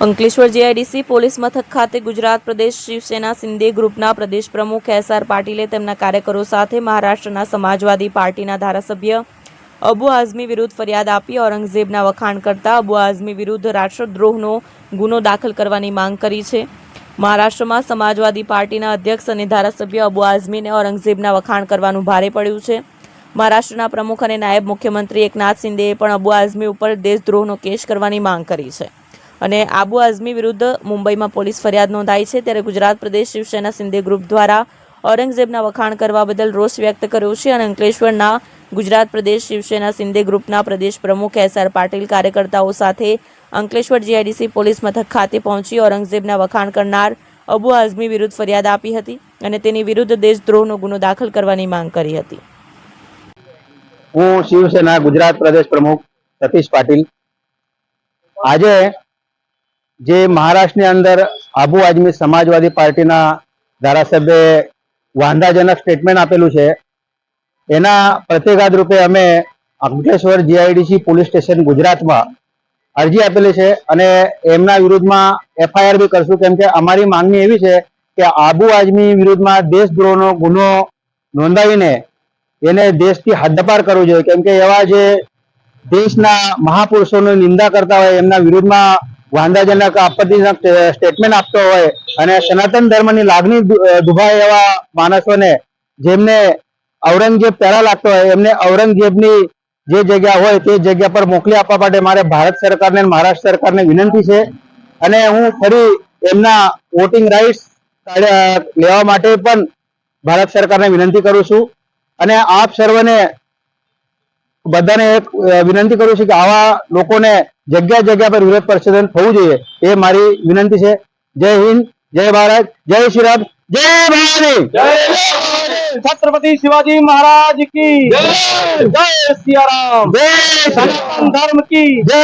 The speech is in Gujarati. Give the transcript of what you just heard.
અંકલેશ્વર જીઆઈડીસી પોલીસ મથક ખાતે ગુજરાત પ્રદેશ શિવસેના સિંધે ગ્રુપના પ્રદેશ પ્રમુખ એસ આર પાટીલે તેમના કાર્યકરો સાથે મહારાષ્ટ્રના સમાજવાદી પાર્ટીના ધારાસભ્ય અબુ આઝમી વિરુદ્ધ ફરિયાદ આપી ઔરંગઝેબના વખાણ કરતા અબુ આઝમી વિરુદ્ધ રાષ્ટ્રદ્રોહનો ગુનો દાખલ કરવાની માંગ કરી છે. મહારાષ્ટ્રમાં સમાજવાદી પાર્ટીના અધ્યક્ષ અને ધારાસભ્ય અબુ આઝમીને ઔરંગઝેબના વખાણ કરવાનું ભારે પડ્યું છે. મહારાષ્ટ્રના પ્રમુખ અને નાયબ મુખ્યમંત્રી એકનાથ શિંદેએ પણ અબુ આઝમી ઉપર દેશદ્રોહનો કેસ કરવાની માંગ કરી છે. અને આબુ આઝમી વિરુદ્ધ મુંબઈમાં પોલીસ ફરિયાદ નોંધાઈ છે ત્યારે ગુજરાત પ્રદેશ શિવસેના સિંધે ગ્રુપ દ્વારા ઔરંગઝેબના વખાણ કરવા બદલ રોષ વ્યક્ત કર્યો છે અને અંકલેશ્વરના ગુજરાત પ્રદેશ શિવસેના સિંધે ગ્રુપના પ્રદેશ પ્રમુખ એસ આર પાટીલ કાર્યકર્તાઓ સાથે અંકલેશ્વર જીઆઈડીસી પોલીસ મથક ખાતે પહોંચી ઔરંગઝેબના વખાણ કરનાર અબુ આઝમી વિરુદ્ધ ફરિયાદ આપી હતી અને તેની વિરુદ્ધ દેશદ્રોહનો ગુનો દાખલ કરવાની માંગ કરી હતી. હું શિવસેના ગુજરાત પ્રદેશ પ્રમુખ સતીશ પાટીલ. આજે જે મહારાષ્ટ્રની અંદર આબુ આઝમી સમાજવાદી પાર્ટીના ધારાસભ્યે વાંધાજનક સ્ટેટમેન્ટ આપેલું છે. એના પ્રતિઘાત રૂપે અમે અંકલેશ્વર જીઆઈડીસી પોલીસ સ્ટેશન ગુજરાતમાં અરજી આપેલી છે અને એમના વિરુદ્ધમાં એફઆઈઆર બી કરશું. કેમ કે અમારી માંગણી એવી છે કે આબુ આઝમી વિરુદ્ધમાં દેશદ્રોહનો ગુનો નોંધાવીને એને દેશથી હદ્દપાર કરવું જોઈએ. કેમ કે એવા જે દેશના મહાપુરુષોની નિંદા કરતા હોય એમના વિરુદ્ધમાં વાંધાજનક આપત્તિજનક સ્ટેટમેન્ટ આપતો હોય અને સનાતન ધર્મની લાગણી દુભાય એવા માણસોને જેમને ઔરંગઝેબ પહેલા લાગતો હોય, એમને ઔરંગઝેબની જે જગ્યા હોય તે જગ્યા પર મોકલી આપવા માટે મારે ભારત સરકારને મહારાષ્ટ્ર સરકારને વિનંતી છે. અને હું ફરી એમના વોટિંગ રાઇટ્સ લેવા માટે પણ ભારત સરકારને વિનંતી કરું છું. અને આપ સર્વને બધાને એક વિનંતી કરું છું કે આવા લોકોને જગ્યા જગ્યા પર વિરોધ પ્રદર્શન થવું જોઈએ. એ મારી વિનંતી છે. જય હિન્દ જય ભારત જય શ્રી રામ જય ભવાની. છત્રપતિ શિવાજી મહારાજ કી જય. સિયારામ. જય ધર્મ કી જય.